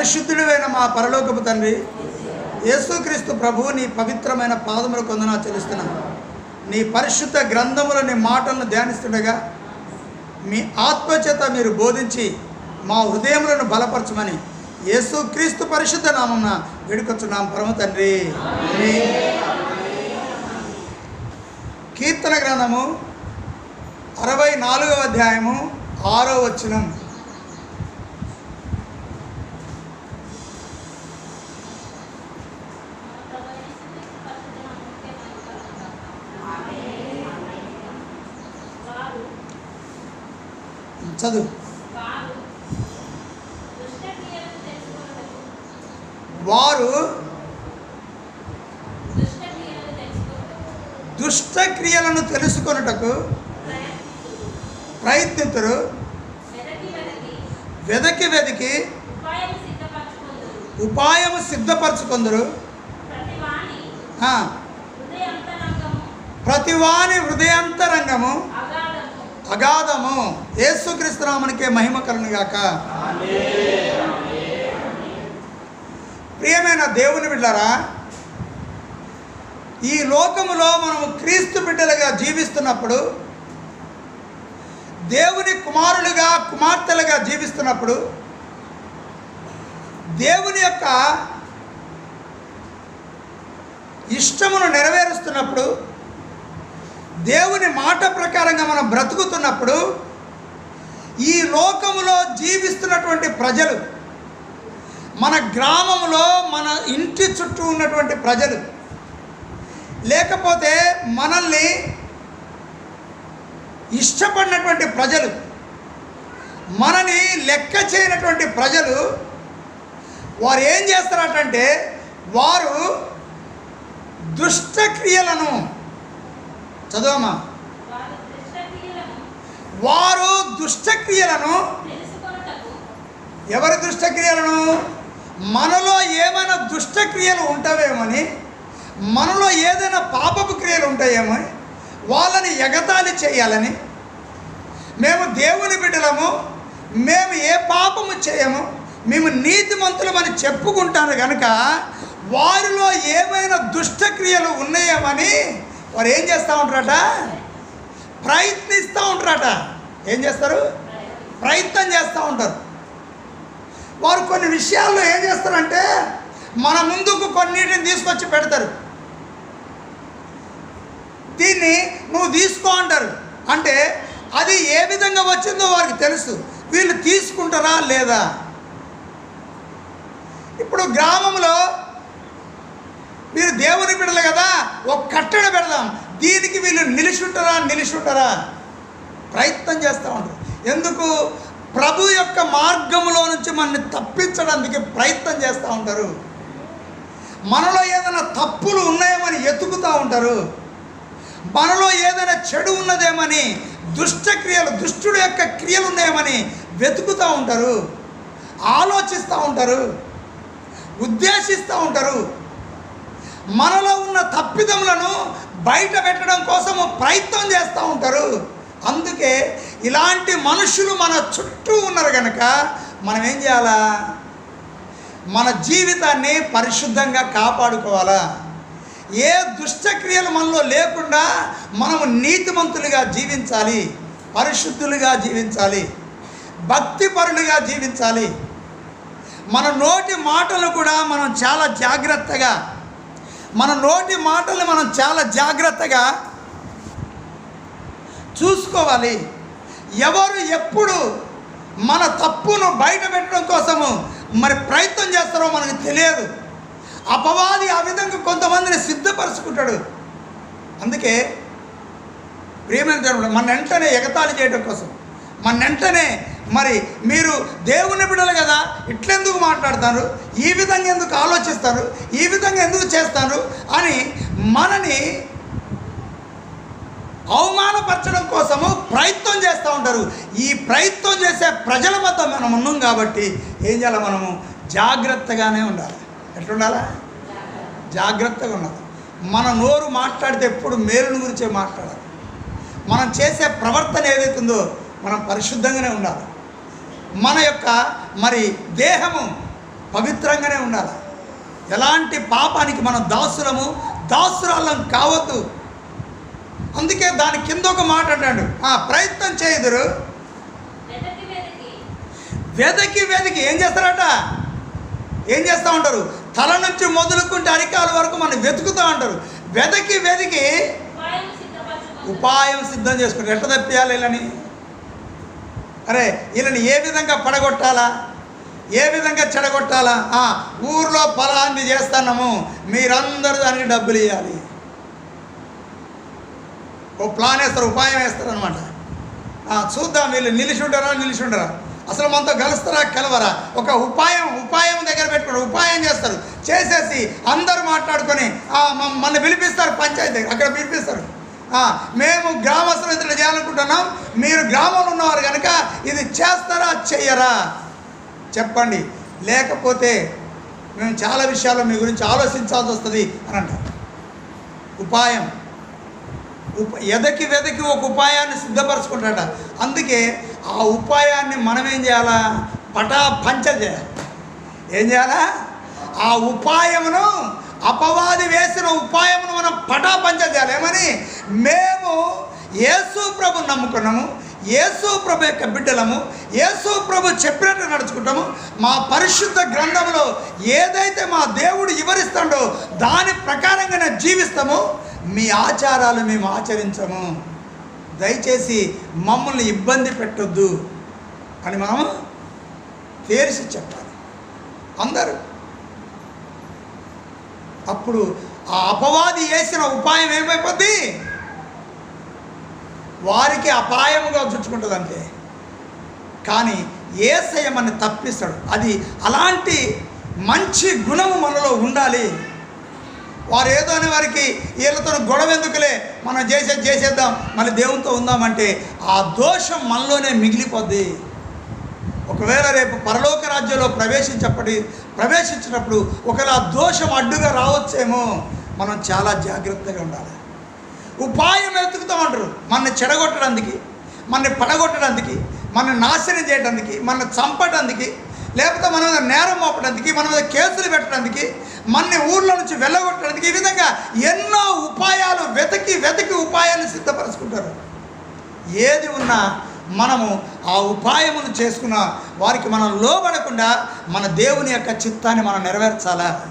పరిశుద్ధుడైన మా పరలోకపు తండ్రి యేసుక్రీస్తు ప్రభువు నీ పవిత్రమైన పాదముల కొందనా చెల్లిస్తున్నాను నీ పరిశుద్ధ గ్రంథముల నీ మాటలను ధ్యానిస్తుండగా మీ ఆత్మచేత మీరు బోధించి మా హృదయములను బలపరచమని యేసుక్రీస్తు పరిశుద్ధ నామమున వేడుకొచ్చున్నాం పరమ తండ్రి. కీర్తన గ్రంథము అరవై నాలుగవ అధ్యాయము ఆరో వచనం. చదువు. వారు దుష్ట క్రియలను తెలుసుకొనుటకు ప్రయత్నితురు. వెదకి వెదికి. ఉపాయము సిద్ధపరచుకుందరు. ప్రతివాని హృదయాంతరంగము. అగాధము యేసుక్రీస్తునామనికే మహిమ కలునుగాక ప్రియమైన దేవుని బిడ్డరా ఈ లోకములో మనము క్రీస్తు బిడ్డలుగా జీవిస్తున్నప్పుడు దేవుని కుమారులుగా కుమార్తెలుగా జీవిస్తున్నప్పుడు దేవుని యొక్క ఇష్టమును నెరవేరుస్తున్నప్పుడు దేవుని మాట ప్రకారంగా మనం బ్రతుకుతున్నప్పుడు ఈ లోకములో జీవిస్తున్నటువంటి ప్రజలు మన గ్రామంలో మన ఇంటి చుట్టూ ఉన్నటువంటి ప్రజలు లేకపోతే మనల్ని ఇష్టపడినటువంటి ప్రజలు మనని లెక్క చేయనటువంటి ప్రజలు వారు ఏం చేస్తారటంటే వారు దుష్టక్రియలను చదవమ్మా. వారు దుష్టక్రియలను ఎవరి దుష్టక్రియలను? మనలో ఏమైనా దుష్టక్రియలు ఉంటావేమని మనలో ఏదైనా పాపపు క్రియలు ఉంటాయేమో వాళ్ళని ఎగతాళి చేయాలని మేము దేవుని బిడ్డలము మేము ఏ పాపము చేయము మేము నీతిమంతులమని చెప్పుకుంటాను కనుక వారిలో ఏమైనా దుష్టక్రియలు ఉన్నాయేమని వారు ఏం చేస్తూ ఉంటారట? ప్రయత్నిస్తూ ఉంటారట. ఏం చేస్తారు? ప్రయత్నం చేస్తూ ఉంటారు. వారు కొన్ని విషయాల్లో ఏం చేస్తారంటే మన ముందుకు కొన్నిటిని తీసుకొచ్చి పెడతారు. దీన్ని నువ్వు తీసుకో అంటారు. అంటే అది ఏ విధంగా వచ్చిందో వారికి తెలుసు. వీళ్ళు తీసుకుంటారా లేదా? ఇప్పుడు గ్రామంలో మీరు దేవుని బిడలు కదా ఒక కట్టడ పెడదాం. దీనికి వీళ్ళు నిలుచుంటారా నిలుచుంటారా? ప్రయత్నం చేస్తూ ఉంటారు. ఎందుకు? ప్రభు యొక్క మార్గంలో నుంచి మనల్ని తప్పించడానికి ప్రయత్నం చేస్తూ ఉంటారు. మనలో ఏదైనా తప్పులు ఉన్నాయేమని ఎతుకుతూ ఉంటారు. మనలో ఏదైనా చెడు ఉన్నదేమని దుష్టక్రియలు దుష్టుడు యొక్క క్రియలు ఉన్నాయేమని వెతుకుతూ ఉంటారు. ఆలోచిస్తూ ఉంటారు. ఉద్దేశిస్తూ ఉంటారు. మనలో ఉన్న తప్పిదములను బయట పెట్టడం కోసము ప్రయత్నం చేస్తూ ఉంటారు. అందుకే ఇలాంటి మనుషులు మన చుట్టూ ఉన్నారు కనుక మనం ఏం చేయాలా? మన జీవితాన్ని పరిశుద్ధంగా కాపాడుకోవాలా? ఏ దుష్టక్రియలు మనలో లేకుండా మనము నీతిమంతులుగా జీవించాలి పరిశుద్ధులుగా జీవించాలి భక్తిపరులుగా జీవించాలి. మన నోటి మాటలు కూడా మనం చాలా జాగ్రత్తగా మన నోటి మాటలు మనం చాలా జాగ్రత్తగా చూసుకోవాలి. ఎవరు ఎప్పుడు మన తప్పును బయట పెట్టడం కోసము మరి ప్రయత్నం చేస్తారో మనకు తెలియదు. అపవాది ఆ విధంగా కొంతమందిని సిద్ధపరుచుకుంటాడు. అందుకే ప్రియమైన దేవుడు మన వెంటనే ఎగతాళి చేయడం కోసం మన వెంటనే మరి మీరు దేవుని బిడ్డలు కదా ఇట్లెందుకు మాట్లాడతారు? ఈ విధంగా ఎందుకు ఆలోచిస్తారు? ఈ విధంగా ఎందుకు చేస్తారు? అని మనని అవమానపరచడం కోసము ప్రయత్నం చేస్తూ ఉంటారు. ఈ ప్రయత్నం చేసే ప్రజల వద్ద మనం ఉన్నాం కాబట్టి ఏం చేయాలి మనము? జాగ్రత్తగానే ఉండాలి. ఎట్లుండాలా? జాగ్రత్తగా ఉండాలి. మన నోరు మాట్లాడితే ఎప్పుడు మేలుని గురించే మాట్లాడాలి. మనం చేసే ప్రవర్తన ఏదైతుందో మనం పరిశుద్ధంగానే ఉండాలి. మన యొక్క మరి దేహము పవిత్రంగానే ఉండాలి. ఎలాంటి పాపానికి మనం దాసులము దాసురాలం కావద్దు. అందుకే దాని కింద ఒక మాట అంటాడు. "ఆ, ప్రయత్నం చేయుదురు. వెదకి వెదకి. ఏం చేస్తారట? ఏం చేస్తూ ఉంటారు? తల నుంచి మొదలుకుంటే అరికాల వరకు మనం వెతుకుతూ ఉంటారు. వెదకి వెదికి ఉపాయం సిద్ధం చేసుకుంటారు. ఎట్ట తప్పియాలి వీళ్ళని? అరే వీళ్ళని ఏ విధంగా పడగొట్టాలా? ఏ విధంగా చెడగొట్టాలా? ఊర్లో ఫలాన్ని చేస్తున్నాము మీరందరూ దానికి డబ్బులు ఇవ్వాలి ఓ ప్లాన్ వేస్తారు ఉపాయం వేస్తారు అనమాట చూద్దాం వీళ్ళు నిలిచి ఉంటారా నిలిచి ఉండరా? అసలు మనతో కలుస్తారా కలవరా? ఒక ఉపాయం ఉపాయం దగ్గర పెట్టుకుని ఉపాయం చేస్తారు. చేసేసి అందరూ మాట్లాడుకొని మ- మన పిలిపిస్తారు పంచాయతీ అక్కడ పిలిపిస్తారు. మేము గ్రామస్తులు ఇతర చేయాలనుకుంటున్నాం. మీరు గ్రామంలో ఉన్నవారు కనుక ఇది చేస్తారా చెయ్యరా? చెప్పండి. లేకపోతే మేము చాలా విషయాలు మీ గురించి ఆలోచించాల్సి వస్తుంది అని అంటారు. ఉపాయం. ఉప ఎదకి వెదకి ఒక ఉపాయాన్ని సిద్ధపరచుకుంటాడ అందుకే ఆ ఉపాయాన్ని మనం ఏం చేయాలా? పటా పంచ చేయాలి. ఏం చేయాలా? ఆ ఉపాయమును అపవాది వేసిన ఉపాయమును మనం పటా పంచ చేయాలి ఏమని? మేము యేసు ప్రభు నమ్ముకున్నాము యేసు ప్రభు యొక్క బిడ్డలము యేసు ప్రభు చెప్పినట్టు నడుచుకుంటాము. మా పరిశుద్ధ గ్రంథంలో ఏదైతే మా దేవుడు వివరిస్తాడో దాని ప్రకారంగానే జీవిస్తాము. మీ ఆచారాలు మేము ఆచరించము. దయచేసి మమ్మల్ని ఇబ్బంది పెట్టొద్దు. అని మనం తేల్చి చెప్పాలి. అందరూ అప్పుడు ఆ అపవాది వేసిన ఉపాయం ఏమైపోద్ది? వారికి అపాయముగా చుట్టుకుంటుంది అంతే కానీ ఏసయ మన తప్పిస్తాడు. అది అలాంటి మంచి గుణము మనలో ఉండాలి. వారు ఏదో అనే వారికి వీళ్ళతో గొడవ ఎందుకులే? మనం చేసేది చేసేద్దాం మళ్ళీ దేవునితో ఉందామంటే ఆ దోషం మనలోనే మిగిలిపోద్ది. ఒకవేళ రేపు పరలోక రాజ్యంలో ప్రవేశించప్పటి ప్రవేశించినప్పుడు ఒకవేళ దోషం అడ్డుగా రావచ్చేమో మనం చాలా జాగ్రత్తగా ఉండాలి. ఉపాయం వెతుకుతామంటారు మనని చెడగొట్టడానికి మనని పడగొట్టడానికి మనని నాశనం చేయడానికి మనని చంపడానికి లేకపోతే మన మీద నేరం మోపడానికి మన మీద కేసులు పెట్టడానికి మనని ఊర్లో నుంచి వెళ్ళగొట్టడానికి ఈ విధంగా ఎన్నో ఉపాయాలు వెతికి వెతికి ఉపాయాన్ని సిద్ధపరచుకుంటారు. ఏది ఉన్నా మనము ఆ ఉపాయమును చేసుకున్న వారికి మనం లోబడకుండా మన దేవుని యొక్క చిత్తాన్ని మనం నెరవేర్చాలా?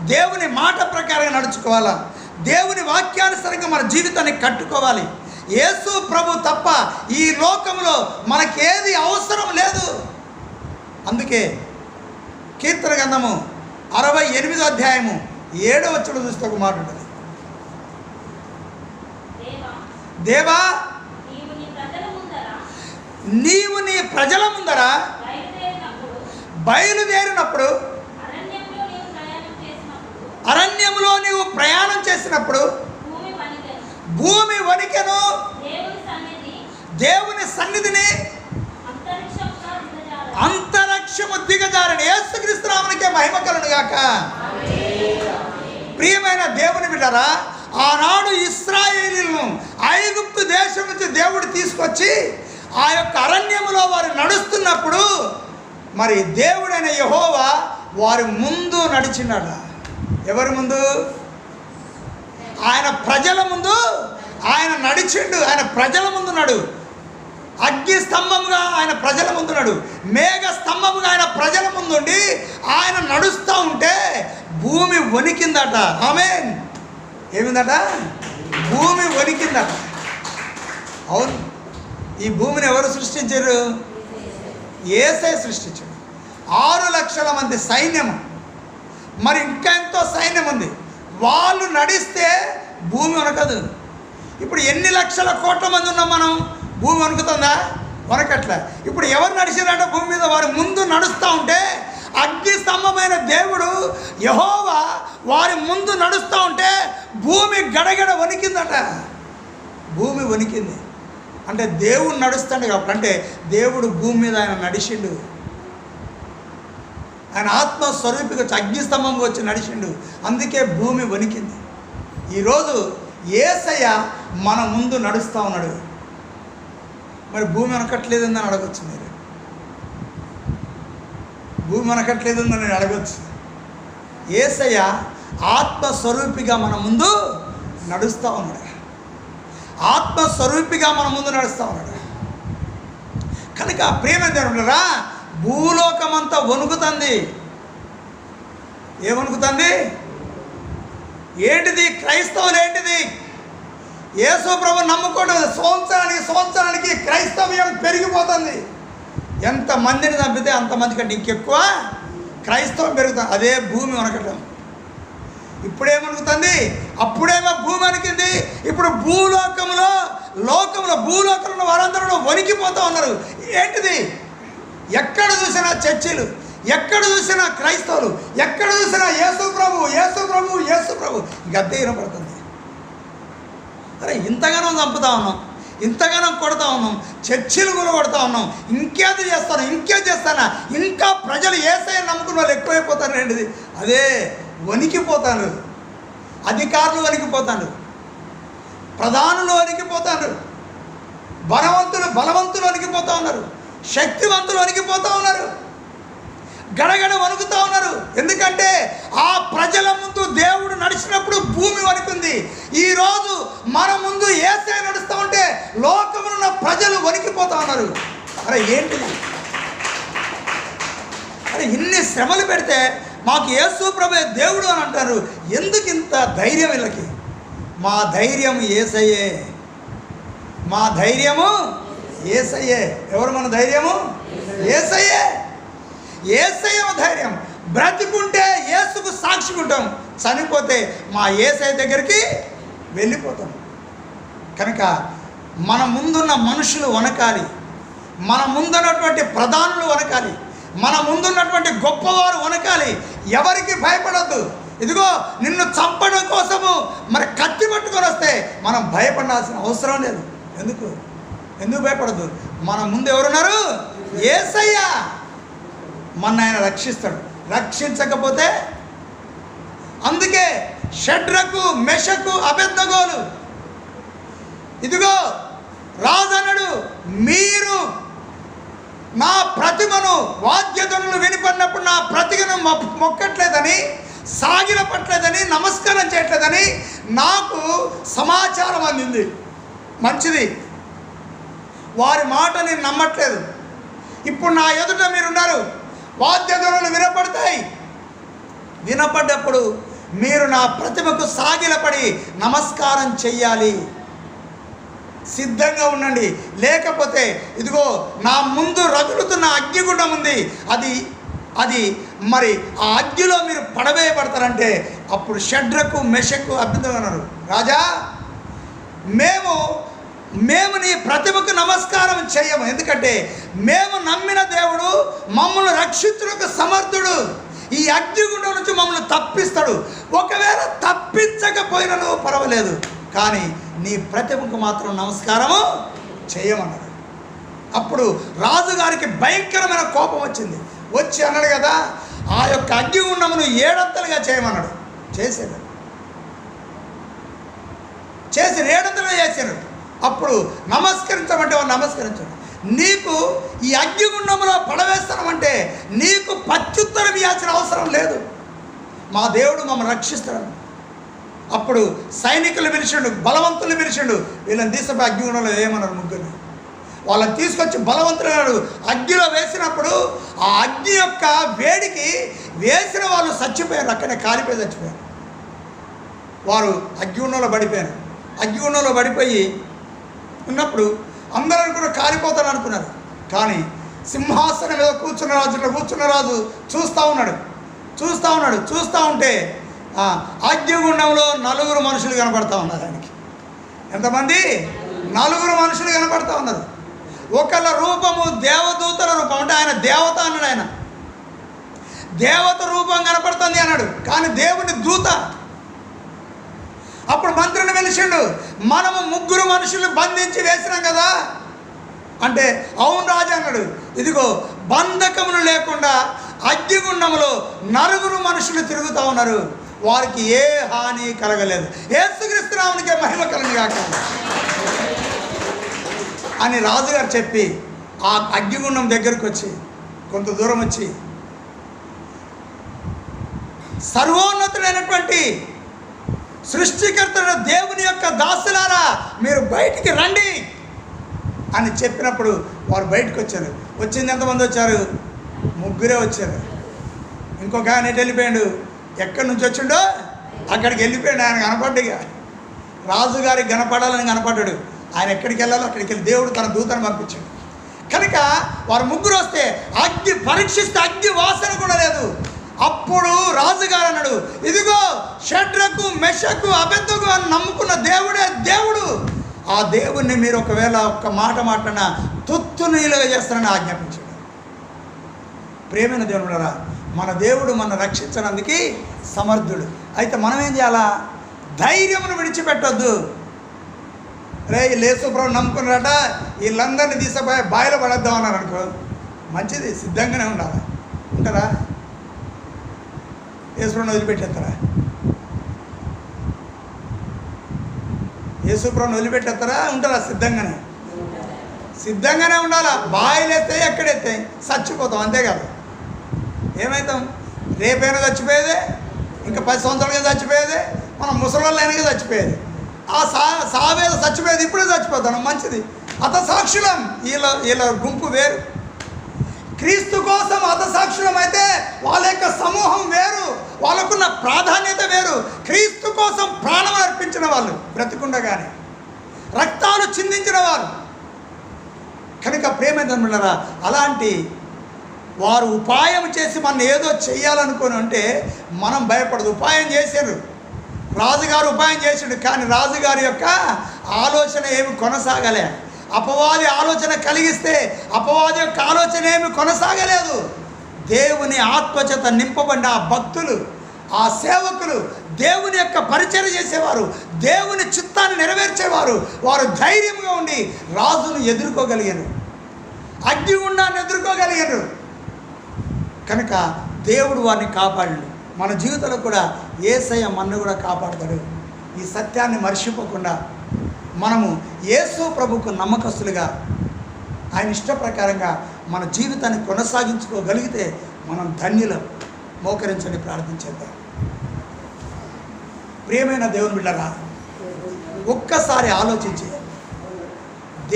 దేవుని మాట ప్రకారంగా నడుచుకోవాలా? దేవుని వాక్యానుసారంగా మన జీవితాన్ని కట్టుకోవాలి. యేసు ప్రభు తప్ప ఈ లోకంలో మనకేది అవసరం లేదు. అందుకే కీర్తన గంధము అరవై ఎనిమిదో అధ్యాయము ఏడవ వచ్చుడు చూస్తే ఒక మాట ఉంటుంది. దేవా దేవా నీవు నీ ప్రజల ముందర నీవు నీ ప్రజల ముందర బయలుదేరినప్పుడు అరణ్యంలో నీవు ప్రయాణం చేసినప్పుడు భూమి వణికెను. దేవుని సన్నిధిని అంతరిక్షము దిగజారని యేసుక్రీస్తునామనికే మహిమ కలును గాక. ప్రియమైన దేవుని బిడ్డరా ఆనాడు ఇస్రాయేలీలను ఐగుప్తు దేశం నుంచి దేవుడు తీసుకొచ్చి ఆ యొక్క అరణ్యములో వారు నడుస్తున్నప్పుడు మరి దేవుడైన యహోవా వారి ముందు నడిచినాడు. ఎవరి ముందు? ఆయన ప్రజల ముందు ఆయన నడిచిండు. ఆయన ప్రజల ముందు నడు. అగ్ని స్తంభముగా ఆయన ప్రజల ముందున్నాడు మేఘ స్తంభముగా ఆయన ప్రజల ముందుండి ఆయన నడుస్తూ ఉంటే భూమి వణికిందట. ఆమె ఏమిందట? భూమి వణికిందట. అవును. ఈ భూమిని ఎవరు సృష్టించారు? ఏసే సృష్టించాడు. ఆరు లక్షల మంది సైన్యము. మరి ఇంకా ఎంతో సైన్యం ఉంది. వాళ్ళు నడిస్తే భూమి వనకదు ఇప్పుడు ఎన్ని లక్షల కోట్ల మంది ఉన్నాం మనం? భూమి వణుకుతుందా? వనకట్ల ఇప్పుడు ఎవరు నడిచారంటే భూమి మీద? వారి ముందు నడుస్తూ ఉంటే అగ్ని స్తంభమైన దేవుడు యహోవా వారి ముందు నడుస్తూ ఉంటే భూమి గడగడ వణికిందట. భూమి వణికింది. అంటే దేవుడు నడుస్తాడు కాబట్టి అంటే దేవుడు భూమి మీద ఆయన నడిచిండు. ఆయన ఆత్మస్వరూపికి వచ్చి అగ్నిస్తంభం వచ్చి నడిచిండు. అందుకే భూమి వణికింది. ఈరోజు ఏసయ్య మన ముందు నడుస్తూ ఉన్నాడు. మరి భూమి అనకట్లేదని అడగచ్చు మీరు. భూమి అనకట్లేదని నేను అడగచ్చు. ఏసయ్య ఆత్మస్వరూపిగా మన ముందు నడుస్తూ ఉన్నాడు. ఆత్మస్వరూపిగా మన ముందు నడుస్తూ ఉన్నాడు. కనుక ప్రేమ దేవుడురా భూలోకమంతా వణుకుతుంది. ఏమనుకుతుంది ఏంటిది? క్రైస్తవులు ఏంటిది? యేసు ప్రభు నమ్ముకోవడం సంవత్సరానికి సంవత్సరానికి క్రైస్తవ్యం పెరిగిపోతుంది. ఎంత మందిని చంపితే అంతమంది కంటే ఇంకెక్కువ క్రైస్తవం పెరుగుతుంది. అదే భూమి వనకటం ఇప్పుడేమనుకుతుంది అప్పుడేమో భూమి అనికింది ఇప్పుడు భూలోకంలో లోకంలో భూలోకంలో వారందరూ వణికిపోతూ ఉన్నారు. ఏంటిది? ఎక్కడ చూసినా చర్చిలు ఎక్కడ చూసినా క్రైస్తవులు ఎక్కడ చూసినా యేసు ప్రభు యేసు ప్రభు యేసు ప్రభు. గద్దె వినపడుతుంది. అరే ఇంతగానో చంపుతా ఉన్నాం ఇంతగానో కొడతా ఉన్నాం చర్చిలు కూడా కొడతా ఉన్నాం ఇంకేది చేస్తాను ఇంకేది చేస్తానా? ఇంకా ప్రజలు ఏసై నమ్ముకున్న వాళ్ళు ఎక్కువైపోతారు ఏంటిది? అదే వణికిపోతాను. అధికారులు వణికిపోతాను. ప్రధానులు వణికిపోతాను. బలవంతులు బలవంతులు వణికిపోతా ఉన్నారు. శక్తివంతులు వణికిపోతా ఉన్నారు. గడగడ వణుకుతా ఉన్నారు. ఎందుకంటే ఆ ప్రజల ముందు దేవుడు నడిచినప్పుడు భూమి వణుకుంది. ఈరోజు మన ముందు ఏసే నడుస్తూ ఉంటే లోకమున్న ఉన్న ప్రజలు వణికిపోతా ఉన్నారు. అరే ఏంటిది? అరే ఇన్ని శ్రమలు పెడితే మాకు యేసు ప్రభే దేవుడు అని అంటారు. ఎందుకు ఇంత ధైర్యం వీళ్ళకి? మా ధైర్యం ఏసయ్యే. మా ధైర్యము ఏసయ్యే. ఎవరు మన ధైర్యము? ఏసయ్యే. ఏసయ్య ధైర్యం. బ్రతికుంటే ఏసుకు సాక్షికుంటాం చనిపోతే మా ఏసయ్య దగ్గరికి వెళ్ళిపోతాం. కనుక మన ముందున్న మనుషులు వనకాలి మన ముందున్నటువంటి ప్రధానులు వనకాలి మన ముందున్నటువంటి గొప్పవారు వనకాలి. ఎవరికి భయపడద్దు. ఇదిగో నిన్ను చంపడం కోసము మరి కత్తి పట్టుకొని వస్తే మనం భయపడాల్సిన అవసరం లేదు. ఎందుకు? ఎందుకు భయపడద్దు? మన ముందు ఎవరున్నారు? ఏసయ్యా. మన ఆయన రక్షిస్తాడు. రక్షించకపోతే అందుకే షడ్రకు మెషకు అబెద్దగోలు ఇదిగో రాజనడు మీరు నా ప్రతిమను వాద్యధనులు వినిపడినప్పుడు నా ప్రతిమను మొ- మొక్కట్లేదని సాగిలపట్లేదని నమస్కారం చేయట్లేదని నాకు సమాచారం అందింది. మంచిది. వారి మాట నేను నమ్మట్లేదు. ఇప్పుడు నా ఎదుట మీరున్నారు. వాద్యధనులు వినపడతాయి. వినపడ్డప్పుడు మీరు నా ప్రతిమకు సాగిలపడి నమస్కారం చెయ్యాలి. సిద్ధంగా ఉండండి. లేకపోతే ఇదిగో నా ముందు రగులుతున్న అగ్నిగుండం ఉంది. అది అది మరి ఆ అగ్నిలో మీరు పడవేయబడతారంటే అప్పుడు షడ్రకు మెషకు అభ్యుతం అన్నారు. రాజా మేము మేము నీ ప్రతిభకు నమస్కారం చేయము. ఎందుకంటే మేము నమ్మిన దేవుడు మమ్మల్ని రక్షించుటకు సమర్థుడు. ఈ అగ్నిగుండం నుంచి మమ్మల్ని తప్పిస్తాడు. ఒకవేళ తప్పించకపోయినను పర్వాలేదు. కానీ నీ ప్రతిభకు మాత్రం నమస్కారము చేయమన్నాడు అప్పుడు రాజుగారికి భయంకరమైన కోపం వచ్చింది. వచ్చి అన్నాడు కదా ఆ యొక్క అగ్నిగుండమును ఏడంతలుగా చేయమన్నాడు. చేశాడు. చేసి ఏడంతలుగా చేశాడు. అప్పుడు నమస్కరించమంటే వాడు నమస్కరించాడు. నీకు ఈ అగ్నిగుండంలో పడవేస్తామంటే నీకు పత్యుత్తరం ఇవ్వాల్సిన అవసరం లేదు. మా దేవుడు మమ్మల్ని రక్షిస్తాడు. అప్పుడు సైనికులు పిలిచిండు బలవంతులు పిలిచిండు వీళ్ళని తీసుకుపోయి అగ్నిగుణంలో వేయమన్నారు ముగ్గురు వాళ్ళని తీసుకొచ్చి బలవంతులు అగ్నిలో వేసినప్పుడు ఆ అగ్ని యొక్క వేడికి వేసిన వాళ్ళు చచ్చిపోయారు అక్కడే కాలిపోయి చచ్చిపోయారు. వారు అగ్గిగుండంలో పడిపోయారు. అగ్గిగుండంలో పడిపోయి ఉన్నప్పుడు అందరూ కూడా కాలిపోతారు అనుకున్నారు. కానీ సింహాసనం మీద కూర్చున్న రాజు ఇట్లా కూర్చున్న రాజు చూస్తూ ఉన్నాడు. చూస్తూ ఉన్నాడు. చూస్తూ ఉంటే అగ్నిగుండంలో నలుగురు మనుషులు కనపడతా ఉన్నారు ఆయనకి. ఎంతమంది? నలుగురు మనుషులు కనపడతా ఉన్నారు. ఒకళ్ళ రూపము దేవదూతల రూపం అంటే ఆయన దేవత అన్నాడు ఆయన. దేవత రూపం కనపడుతుంది అన్నాడు కానీ దేవుని దూత. అప్పుడు మంత్రిని పిలిచిండు మనము ముగ్గురు మనుషులు బంధించి వేసినాం కదా. అంటే అవును రాజు అన్నాడు ఇదిగో బంధకములు లేకుండా అగ్నిగుండములో నలుగురు మనుషులు తిరుగుతూ ఉన్నారు. వారికి ఏ హాని కలగలేదు. ఏసుక్రీస్తునామునికే మహిమ కలని కాక అని రాజుగారు చెప్పి ఆ అగ్నిగుండం దగ్గరకు వచ్చి కొంత దూరం వచ్చి సర్వోన్నతుడైనటువంటి సృష్టికర్తడు దేవుని యొక్క దాసులారా మీరు బయటికి రండి అని చెప్పినప్పుడు వారు బయటకు వచ్చారు. వచ్చింది ఎంతమంది వచ్చారు? ముగ్గురే వచ్చారు. ఇంకొక ఆయన వెళ్ళిపోయాడు? ఎక్కడి నుంచి వచ్చిండో అక్కడికి వెళ్ళిపోయాడు ఆయన కనపడ్డిగా రాజుగారికి కనపడాలని కనపడ్డాడు. ఆయన ఎక్కడికి వెళ్ళాలో అక్కడికి వెళ్ళి దేవుడు తన దూతను పంపించాడు. కనుక వారు ముగ్గురు వస్తే అగ్ని పరీక్షిస్తే అగ్ని వాసన కూడా లేదు. అప్పుడు రాజుగారు అన్నాడు ఇదిగో షడ్రకు మెషకు అబెద్దకు అని నమ్ముకున్న దేవుడే దేవుడు. ఆ దేవుణ్ణి మీరు ఒకవేళ ఒక్క మాట మాట్లాడినా తుత్తు నీలుగా చేస్తారని ఆజ్ఞాపించాడు. ప్రేమైన దేవుడురా మన దేవుడు మన రక్షించడానికి సమర్థుడు. అయితే మనం ఏం చేయాలా? ధైర్యమును విడిచిపెట్టొద్దు. రే లేసుప్రభు నమ్ముకున్నారట వీళ్ళందరినీ తీసుకుపోయి బాయిలో పడేద్దాం అన్నారు అనుకో. మంచిది సిద్ధంగానే ఉండాలి. ఉంటారా? యేసుప్రభుని వదిలిపెట్టేస్తారా? యేసుప్రభుని వదిలిపెట్టేస్తారా? ఉంటారా? సిద్ధంగానే. సిద్ధంగానే ఉండాలా? బాయిలు ఎత్తే ఎక్కడెత్తే చచ్చిపోతాం అంతే కదా. ఏమవుతాం రేపైనా చచ్చిపోయేదే? ఇంకా పది సంవత్సరాలుగా చచ్చిపోయేదే? మనం ముసలిళ్ళైనగా చచ్చిపోయేది. ఆ సా సావేద చచ్చిపోయేది ఇప్పుడే చచ్చిపోతాను మంచిది. అత సాక్షులం వీళ్ళ వీళ్ళ గుంపు వేరు. క్రీస్తు కోసం అతసాక్షులం అయితే వాళ్ళ యొక్క సమూహం వేరు. వాళ్ళకున్న ప్రాధాన్యత వేరు. క్రీస్తు కోసం ప్రాణం అర్పించిన వాళ్ళు బ్రతికుండగానే. రక్తాలు చిందించిన వారు కనుక ప్రేమేంద్రులరా అలాంటి వారు ఉపాయం చేసి మనం ఏదో చేయాలనుకుని అంటే మనం భయపడదు. ఉపాయం చేశారు రాజుగారు ఉపాయం చేసాడు కానీ రాజుగారి యొక్క ఆలోచన ఏమి కొనసాగలే. అపవాది ఆలోచన కలిగిస్తే అపవాది యొక్క ఆలోచన ఏమి కొనసాగలేదు. దేవుని ఆత్మచేత నింపబడిన ఆ భక్తులు ఆ సేవకులు దేవుని యొక్క పరిచయం చేసేవారు దేవుని చిత్తాన్ని నెరవేర్చేవారు. వారు ధైర్యంగా ఉండి రాజును ఎదుర్కోగలిగారు. అగ్నిగుండాన్ని ఎదుర్కోగలిగారు. కనుక దేవుడు వారిని కాపాడు. మన జీవితంలో కూడా ఏసయ్య మన్ను కూడా కాపాడతాడు. ఈ సత్యాన్ని మర్చిపోకుండా మనము యేసు ప్రభుకు నమ్మకస్తులుగా ఆయన ఇష్ట ప్రకారంగా మన జీవితాన్ని కొనసాగించుకోగలిగితే మనం ధన్యులం. మోకరించండి ప్రార్థించేద్దాం ప్రియమైన దేవుని బిడ్డరా ఒక్కసారి ఆలోచించి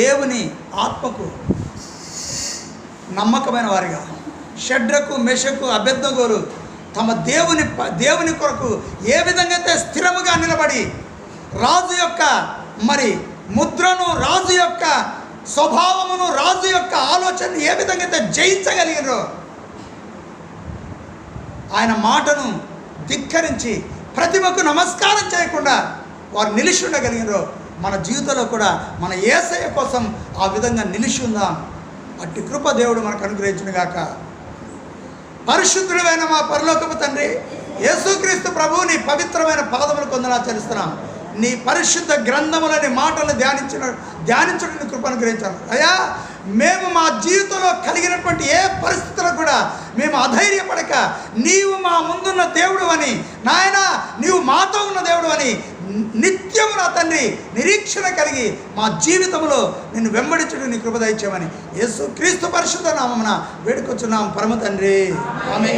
దేవుని ఆత్మకు నమ్మకమైన వారిగా షడ్రకు మెషకు అభ్యర్థగోరు తమ దేవుని దేవుని కొరకు ఏ విధంగా అయితే స్థిరముగా నిలబడి రాజు యొక్క మరి ముద్రను రాజు యొక్క స్వభావమును రాజు యొక్క ఆలోచనను ఏ విధంగా అయితే జయించగలిగారో ఆయన మాటను ధిక్కరించి ప్రతిమకు నమస్కారం చేయకుండా వారు నిలిచి ఉండగలిగినారో మన జీవితంలో కూడా మన ఏసయ్య కోసం ఆ విధంగా నిలిచి ఉందాం. అట్టి కృప దేవుడు మనకు అనుగ్రహించిన గాక పరిశుద్ధుడైన మా పరలోకపు తండ్రి యేసుక్రీస్తు ప్రభు నీ పవిత్రమైన పాదములు కొందనాచరిస్తున్నాం నీ పరిశుద్ధ గ్రంథములని మాటలు ధ్యానించిన ధ్యానించడం నీ కృప అనుగ్రహించాను అయ్యా మేము మా జీవితంలో కలిగినటువంటి ఏ పరిస్థితుల్లో కూడా మేము అధైర్యపడక నీవు మా ముందున్న దేవుడు అని నాయన నీవు మాతో ఉన్న దేవుడు అని నిత్యము నా తండ్రి నిరీక్షణ కలిగి మా జీవితంలో నిన్ను వెంబడించడం నీ కృపద ఇచ్చామని యేసు క్రీస్తు పరిశుద్ధ నామమున వేడుకొచ్చున్నాం పరమ తండ్రి. ఆమె